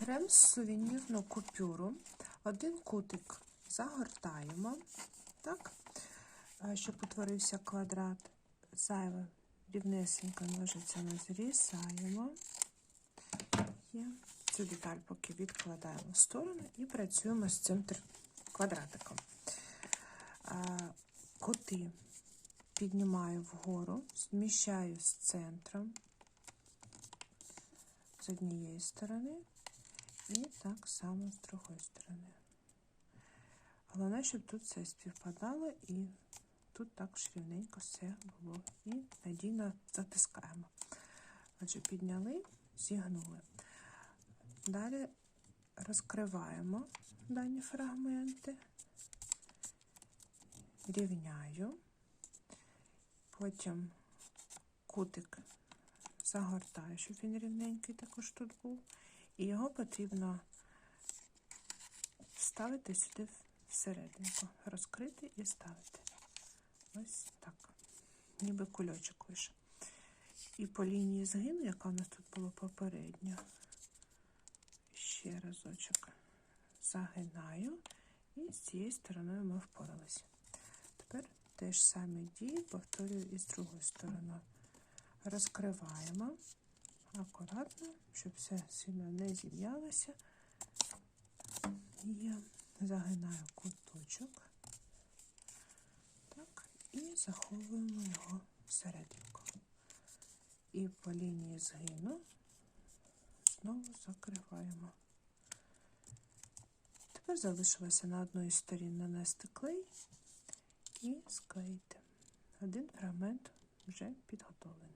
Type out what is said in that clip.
Беремо сувенірну купюру, один кутик загортаємо, так, щоб утворився квадрат. Зайве рівнесенько ножицями зрізаємо. Є. Цю деталь поки відкладаємо в сторону і працюємо з цим квадратиком. Кути піднімаю вгору, зміщаю з центром з однієї сторони і так само з другої сторони. Головне, щоб тут все співпадало і тут також рівненько все було. І надійно затискаємо. Отже, підняли, зігнули. Далі розкриваємо дані фрагменти, рівняю, потім кутик загортаю, щоб він рівненький також тут був. І його потрібно вставити сюди всерединку, розкрити і ставити. Ось так, ніби кульочок вийшов. І по лінії згину, яка у нас тут була попередня, ще разочок загинаю, і з цією стороною ми впоралися. Тепер те ж саме дії повторюю і з другою стороною. Розкриваємо акуратно, щоб все сильно не зів'ялося. І загинаю куточок. Так, і заховуємо його всерединку. І по лінії згину знову закриваємо. Тепер залишилося на одній сторін нанести клей і склеїти. Один фрагмент вже підготовлений.